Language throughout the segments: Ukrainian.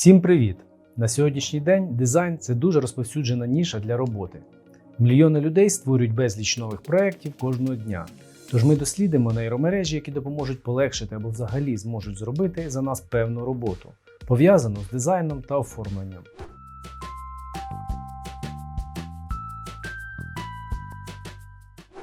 Всім привіт! На сьогоднішній день дизайн це дуже розповсюджена ніша для роботи. Мільйони людей створюють безліч нових проєктів кожного дня. Тож ми дослідимо нейромережі, які допоможуть полегшити або взагалі зможуть зробити за нас певну роботу, пов'язану з дизайном та оформленням.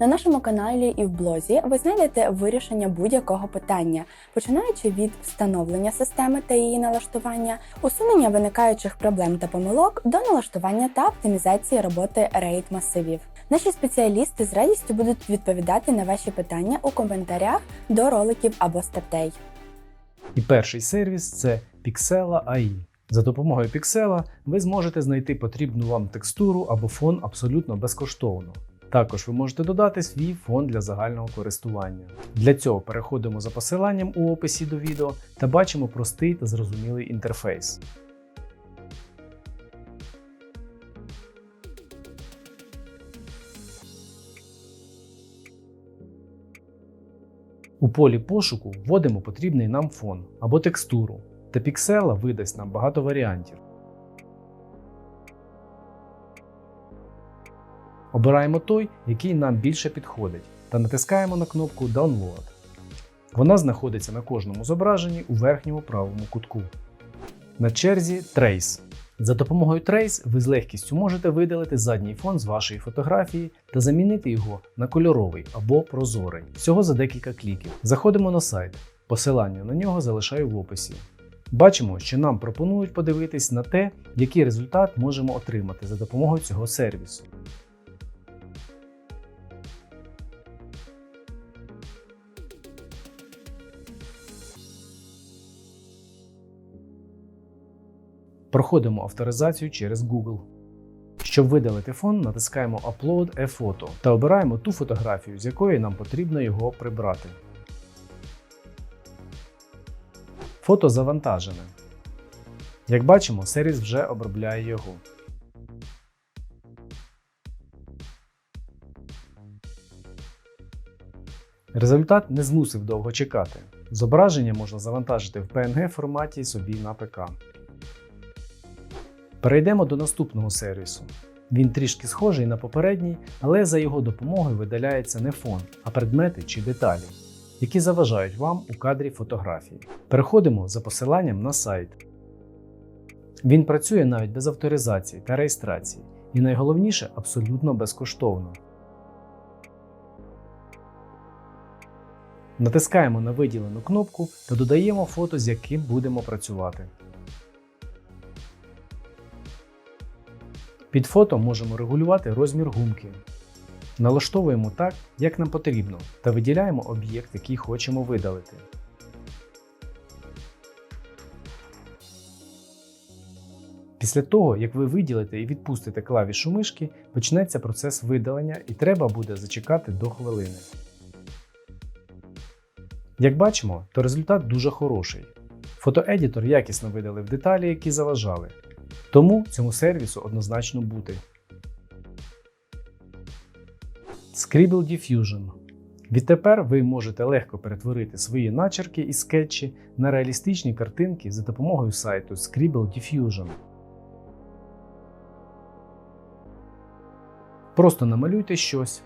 На нашому каналі і в блозі ви знайдете вирішення будь-якого питання, починаючи від встановлення системи та її налаштування, усунення виникаючих проблем та помилок до налаштування та оптимізації роботи RAID масивів. Наші спеціалісти з радістю будуть відповідати на ваші питання у коментарях до роликів або статей. І перший сервіс це Pixela AI. За допомогою Pixela ви зможете знайти потрібну вам текстуру або фон абсолютно безкоштовно. Також ви можете додати свій фон для загального користування. Для цього переходимо за посиланням у описі до відео та бачимо простий та зрозумілий інтерфейс. У полі пошуку вводимо потрібний нам фон або текстуру, та Pixela видасть нам багато варіантів. Обираємо той, який нам більше підходить, та натискаємо на кнопку Download. Вона знаходиться на кожному зображенні у верхньому правому кутку. На черзі Trace. За допомогою Trace ви з легкістю можете видалити задній фон з вашої фотографії та замінити його на кольоровий або прозорий. Всього за декілька кліків. Заходимо на сайт. Посилання на нього залишаю в описі. Бачимо, що нам пропонують подивитись на те, який результат можемо отримати за допомогою цього сервісу. Проходимо авторизацію через Google. Щоб видалити фон, натискаємо Upload a Photo та обираємо ту фотографію, з якої нам потрібно його прибрати. Фото завантажене. Як бачимо, сервіс вже обробляє його. Результат не змусив довго чекати. Зображення можна завантажити в PNG форматі собі на ПК. Перейдемо до наступного сервісу. Він трішки схожий на попередній, але за його допомогою видаляється не фон, а предмети чи деталі, які заважають вам у кадрі фотографії. Переходимо за посиланням на сайт. Він працює навіть без авторизації та реєстрації, і найголовніше абсолютно безкоштовно. Натискаємо на виділену кнопку та додаємо фото, з яким будемо працювати. Під фото можемо регулювати розмір гумки. Налаштовуємо так, як нам потрібно, та виділяємо об'єкт, який хочемо видалити. Після того, як ви виділите і відпустите клавішу мишки, почнеться процес видалення і треба буде зачекати до хвилини. Як бачимо, то результат дуже хороший. Фотоедітор якісно видалив деталі, які заважали. Тому цьому сервісу однозначно бути. Scribble Diffusion. Відтепер ви можете легко перетворити свої начерки і скетчі на реалістичні картинки за допомогою сайту Scribble Diffusion. Просто намалюйте щось.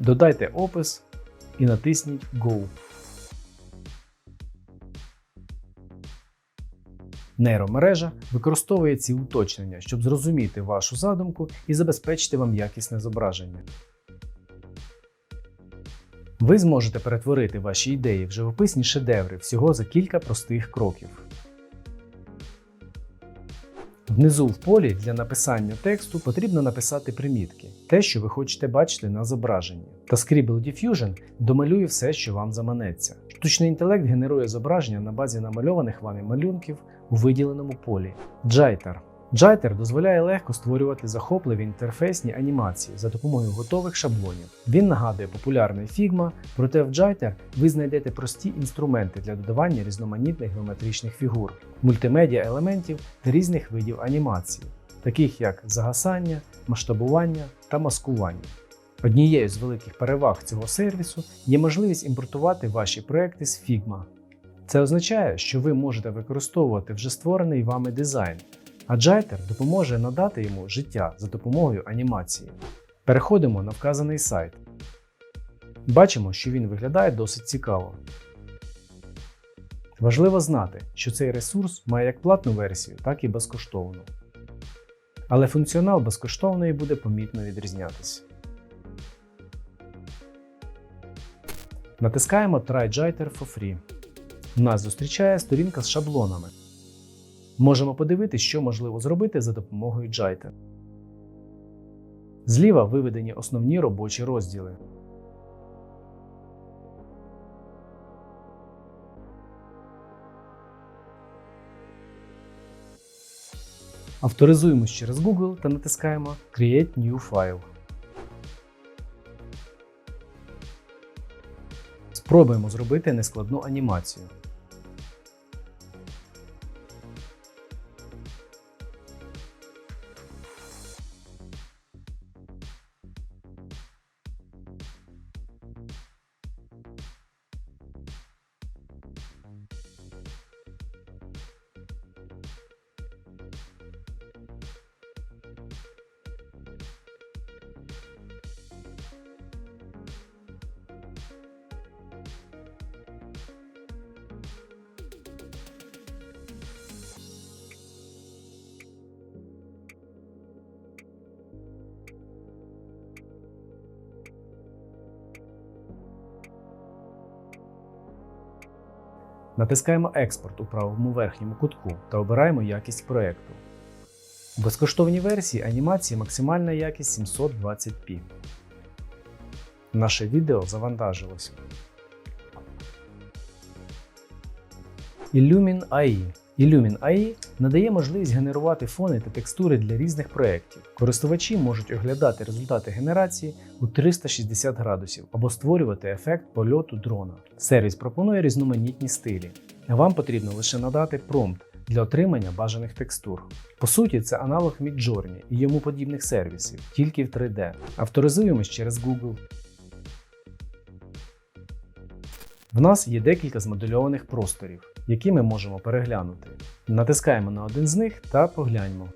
Додайте опис і натисніть Go. Нейромережа використовує ці уточнення, щоб зрозуміти вашу задумку і забезпечити вам якісне зображення. Ви зможете перетворити ваші ідеї в живописні шедеври всього за кілька простих кроків. Внизу в полі для написання тексту потрібно написати примітки, те, що ви хочете бачити на зображенні. Та Scribble Diffusion домалює все, що вам заманеться. Штучний інтелект генерує зображення на базі намальованих вами малюнків у виділеному полі. Jiter. Jiter дозволяє легко створювати захопливі інтерфейсні анімації за допомогою готових шаблонів. Він нагадує популярний Figma, проте в Jiter ви знайдете прості інструменти для додавання різноманітних геометричних фігур, мультимедіа елементів та різних видів анімації, таких як загасання, масштабування та маскування. Однією з великих переваг цього сервісу є можливість імпортувати ваші проекти з Figma. Це означає, що ви можете використовувати вже створений вами дизайн, а Jiter допоможе надати йому життя за допомогою анімації. Переходимо на вказаний сайт. Бачимо, що він виглядає досить цікаво. Важливо знати, що цей ресурс має як платну версію, так і безкоштовну. Але функціонал безкоштовної буде помітно відрізнятися. Натискаємо Try Jiter for free. Нас зустрічає сторінка з шаблонами. Можемо подивитися, що можливо зробити за допомогою Jiter. Зліва виведені основні робочі розділи. Авторизуємось через Google та натискаємо Create New File. Спробуємо зробити нескладну анімацію. Натискаємо Експорт у правому верхньому кутку та обираємо якість проєкту. У безкоштовній версії анімації максимальна якість 720p. Наше відео завантажилося. Illumin AI. Illumin AI надає можливість генерувати фони та текстури для різних проєктів. Користувачі можуть оглядати результати генерації у 360 градусів або створювати ефект польоту дрона. Сервіс пропонує різноманітні стилі. Вам потрібно лише надати промпт для отримання бажаних текстур. По суті, це аналог Midjourney і йому подібних сервісів, тільки в 3D. Авторизуємось через Google. В нас є декілька змодельованих просторів, які ми можемо переглянути. Натискаємо на один з них та погляньмо.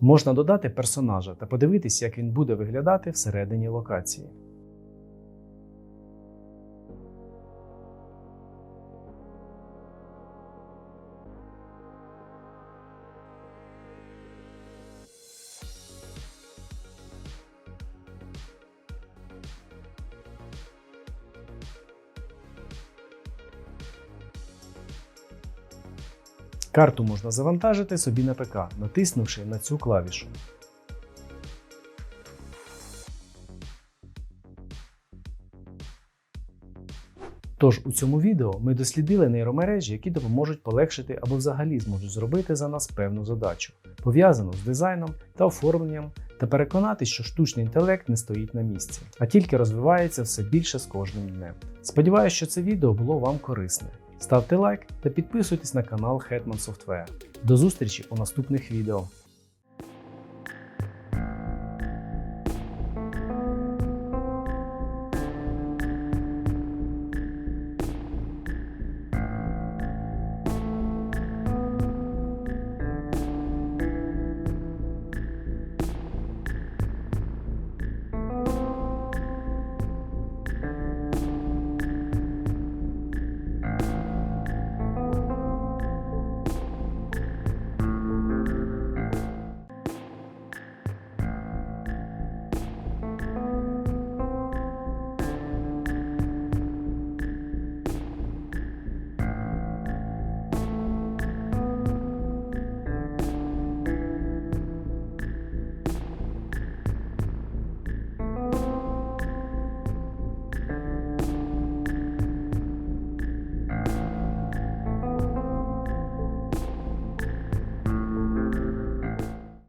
Можна додати персонажа та подивитись, як він буде виглядати всередині локації. Карту можна завантажити собі на ПК, натиснувши на цю клавішу. Тож у цьому відео ми дослідили нейромережі, які допоможуть полегшити або взагалі зможуть зробити за нас певну задачу, пов'язану з дизайном та оформленням, та переконати, що штучний інтелект не стоїть на місці, а тільки розвивається все більше з кожним днем. Сподіваюся, що це відео було вам корисне. Ставте лайк та підписуйтесь на канал Hetman Software. До зустрічі у наступних відео.